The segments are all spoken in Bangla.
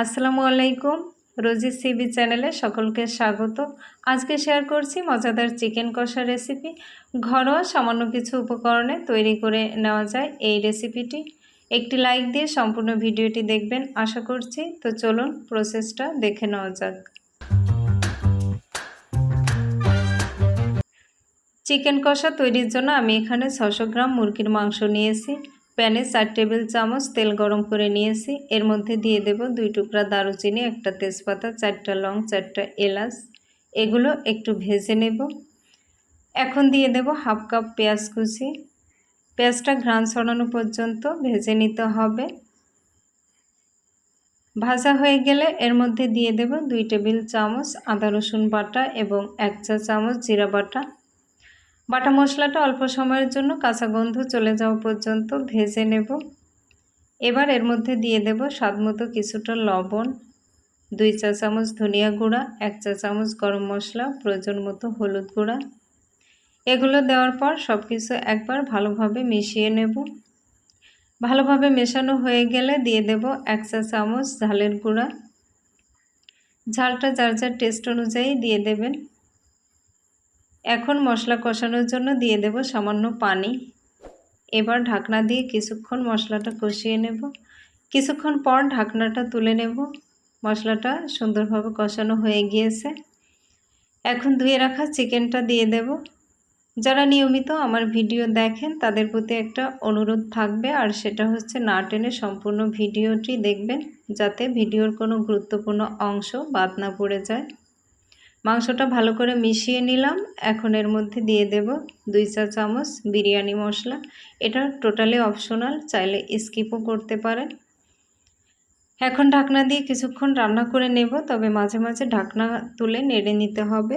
আসসালামু আলাইকুম। রোজি সিবি চ্যানেলে সকলকে স্বাগত। আজকে শেয়ার করছি মজাদার চিকেন কষা রেসিপি। ঘরোয়া সামান্য কিছু উপকরণে তৈরি করে নেওয়া যায় এই রেসিপিটি। একটি লাইক দিয়ে সম্পূর্ণ ভিডিওটি দেখবেন, আশা করছি। তো চলুন প্রসেসটা দেখে নেওয়া যাক। চিকেন কষা তৈরির জন্য আমি এখানে ছশো গ্রাম মুরগির মাংস নিয়েছি। প্যানে চার টেবিল চামচ তেল গরম করে নিয়েছি। এর মধ্যে দিয়ে দেব দুই টুকরা দারুচিনি, একটা তেজপাতা, চারটা লং, চারটা এলাচ। এগুলো একটু ভেজে নেব। এখন দিয়ে দেব হাফ কাপ পেঁয়াজ কুচি। পেঁয়াজটা ঘ্রাণ ছড়ানো পর্যন্ত ভেজে নিতে হবে। ভাজা হয়ে গেলে এর মধ্যে দিয়ে দেব দুই টেবিল চামচ আদা রসুন বাটা এবং এক চা চামচ জিরা বাটা। বাটা মশলাটা অল্প সময়ের জন্য কাঁচা গন্ধ চলে যাওয়া পর্যন্ত ভেজে নেব। এবার এর মধ্যে দিয়ে দেব স্বাদমতো কিছুটা লবণ, দুই চা চামচ ধনিয়া গুঁড়া, এক চা চামচ গরম মশলা, প্রয়োজন মতো হলুদ গুঁড়া। এগুলো দেওয়ার পর সব কিছু একবার ভালোভাবে মিশিয়ে নেব। ভালোভাবে মেশানো হয়ে গেলে দিয়ে দেব এক চা চামচ ঝালের গুঁড়া। ঝালটা যার যার টেস্ট অনুযায়ী দিয়ে দেবেন। এখন মশলা কষানোর জন্য দিয়ে দেব সামান্য পানি। এবার ঢাকনা দিয়ে কিছুক্ষণ মশলাটা কষিয়ে নেব। কিছুক্ষণ পর ঢাকনাটা তুলে নেব। মশলাটা সুন্দরভাবে কষানো হয়ে গিয়েছে। এখন ধুয়ে রাখা চিকেনটা দিয়ে দেব। যারা নিয়মিত আমার ভিডিও দেখেন, তাদের প্রতি একটা অনুরোধ থাকবে। আর সেটা হচ্ছে, না টেনে সম্পূর্ণ ভিডিওটি দেখবেন, যাতে ভিডিওর কোনো গুরুত্বপূর্ণ অংশ বাদ না পড়ে যায়। মাংসটা ভালো করে মিশিয়ে নিলাম। এখন এর মধ্যে দিয়ে দেব দুই চা চামচ বিরিয়ানি মশলা। এটা টোটালি অপশনাল চাইলে স্কিপও করতে পারেন। এখন ঢাকনা দিয়ে কিছুক্ষণ রান্না করে নেব, তবে মাঝে মাঝে ঢাকনা তুলে নেড়ে নিতে হবে।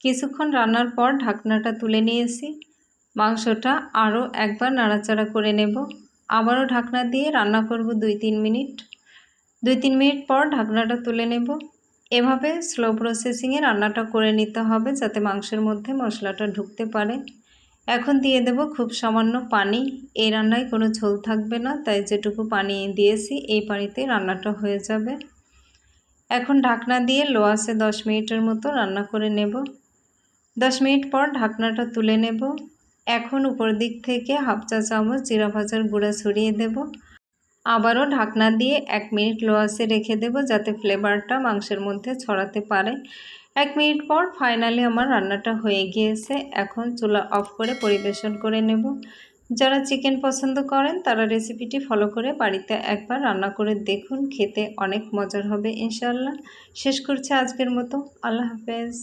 কিছুক্ষণ রান্নার পর ঢাকনাটা তুলে নিয়েছি। মাংসটা আরও একবার নাড়াচাড়া করে নেব। আবারও ঢাকনা দিয়ে রান্না করব দুই তিন মিনিট। দুই তিন মিনিট পর ঢাকনাটা তুলে নেব। এভাবে স্লো প্রসেসিংয়ে রান্নাটা করে নিতে হবে যাতে মাংসের মধ্যে মশলাটা ঢুকতে পারে। এখন দিয়ে দেব খুব সামান্য পানি। এই রান্নায় কোনো ঝোল থাকবে না, তাই যেটুকু পানি দিয়েছি এই পানিতে রান্নাটা হয়ে যাবে। এখন ঢাকনা দিয়ে লো আসে দশ মিনিটের মতো রান্না করে নেব। দশ মিনিট পর ঢাকনাটা তুলে নেব। এখন উপর দিক থেকে হাফ চা চামচ জিরা ভাজার গুঁড়া ছড়িয়ে দেব। আবারও ঢাকনা দিয়ে এক মিনিট লো রেখে দেব যাতে ফ্লেভারটা মাংসের মধ্যে ছড়াতে পারে। এক মিনিট পর ফাইনালি আমার রান্নাটা হয়ে গিয়েছে। এখন চুলা অফ করে পরিবেশন করে নেব। যারা চিকেন পছন্দ করেন, তারা রেসিপিটি ফলো করে বাড়িতে একবার রান্না করে দেখুন। খেতে অনেক মজার হবে ইনশাল্লাহ শেষ করছে আজকের মতো। আল্লাহ হাফেজ।